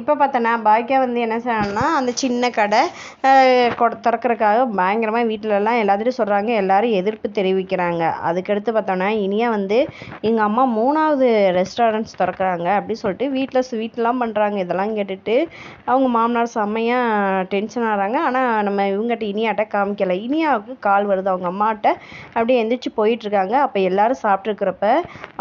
இப்போ பார்த்தோன்னா பாக்கியா வந்து என்ன செய்யணும்னா அந்த சின்ன கடை திறக்கிறதுக்காக திறக்கறதுக்காக பயங்கரமாக வீட்டிலலாம் எல்லாத்துட்டும் சொல்கிறாங்க எல்லோரும் எதிர்ப்பு தெரிவிக்கிறாங்க. அதுக்கடுத்து பார்த்தோன்னா இனியா வந்து எங்கள் அம்மா மூணாவது ரெஸ்டாரண்ட்ஸ் திறக்கறாங்க அப்படி சொல்லிட்டு வீட்டில் ஸ்வீட்லாம் பண்ணுறாங்க இதெல்லாம் கேட்டுட்டு அவங்க மாமனார் செம்மையாக டென்ஷன் ஆகிறாங்க. ஆனால் நம்ம இவங்ககிட்ட இனியாட்ட காமிக்கலை. இனியாவுக்கு கால் வருது. அவங்க அம்மாட்ட அப்படியே எந்திரிச்சு போயிட்டுருக்காங்க. அப்போ எல்லாரும் சாப்பிட்ருக்கிறப்ப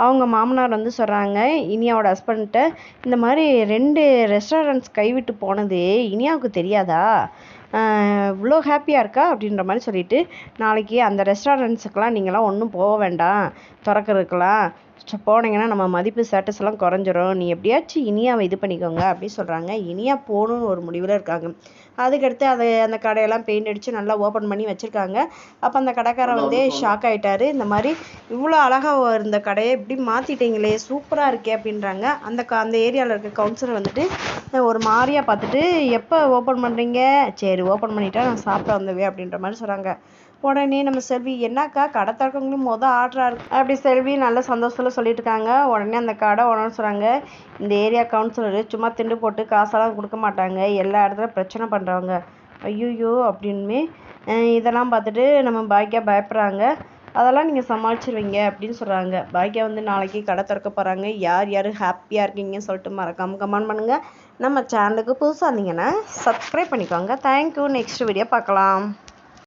அவங்க மாமனார் வந்து சொல்கிறாங்க இனியாவோட ஹஸ்பண்ட்ட இந்த மாதிரி ரெண்டு ரெஸ்டாரண்ட்ஸ் கைவிட்டு போனது இனியாவுக்கு தெரியாதா? இவ்வளோ ஹாப்பியாக இருக்கா அப்படின்ற மாதிரி சொல்லிட்டு நாளைக்கு அந்த ரெஸ்டாரண்ட்ஸுக்கெலாம் நீங்களாம் ஒன்றும் போக வேண்டாம். திறக்கறதுக்கெலாம் போனீங்கன்னா நம்ம மதிப்பு ஸ்டேட்டஸ் எல்லாம் குறைஞ்சிரும். நீ எப்படியாச்சும் இனியாவை இது பண்ணிக்கோங்க அப்படின்னு சொல்கிறாங்க இனியா போகணுன்னு ஒரு முடிவில் இருக்காங்க. அதுக்கடுத்து அதை அந்த கடையெல்லாம் பெயிண்ட் அடித்து நல்லா ஓப்பன் பண்ணி வச்சுருக்காங்க. அப்போ அந்த கடைக்காரன் வந்து ஷாக் ஆயிட்டாரு. இந்த மாதிரி இவ்வளோ அழகாக இருந்த கடையை இப்படி மாற்றிட்டீங்களே சூப்பராக இருக்கே அப்படின்றாங்க. அந்த க அந்த ஏரியாவில் இருக்க கவுன்சிலர் வந்துட்டு ஒரு மாதிரியா பார்த்துட்டு எப்போ ஓப்பன் பண்ணுறீங்க சரி ஓப்பன் பண்ணிட்டா நான் சாப்பிட வந்தவே அப்படின்ற மாதிரி சொல்கிறாங்க உடனே நம்ம செல்வி என்னக்கா கடை திறக்கவங்களும் மொதல் ஆர்டரா இருக்கு. அப்படி செல்வி நல்ல சந்தோஷத்தில் சொல்லிட்டு இருக்காங்க. உடனே அந்த கடை உடனே சொல்கிறாங்க இந்த ஏரியா கவுன்சிலர் சும்மா திண்டு போட்டு காசெல்லாம் கொடுக்க மாட்டாங்க. எல்லா இடத்துல பிரச்சனை பண்ணுறவங்க ஐயோ அப்படின்மே இதெல்லாம் பார்த்துட்டு நம்ம பாக்கியா பயப்படுறாங்க. அதெல்லாம் நீங்கள் சமாளிச்சிருவீங்க அப்படின்னு சொல்கிறாங்க பாக்கியா வந்து நாளைக்கு கடை திறக்க போகிறாங்க யார் யார் ஹாப்பியாக இருக்கீங்கன்னு சொல்லிட்டு மறக்காமல் கமெண்ட் பண்ணுங்கள் நம்ம சேனலுக்கு புதுசாக இருந்தீங்கன்னா சப்ஸ்கிரைப் பண்ணிக்கோங்க. தேங்க்யூ நெக்ஸ்ட் வீடியோ பார்க்கலாம்.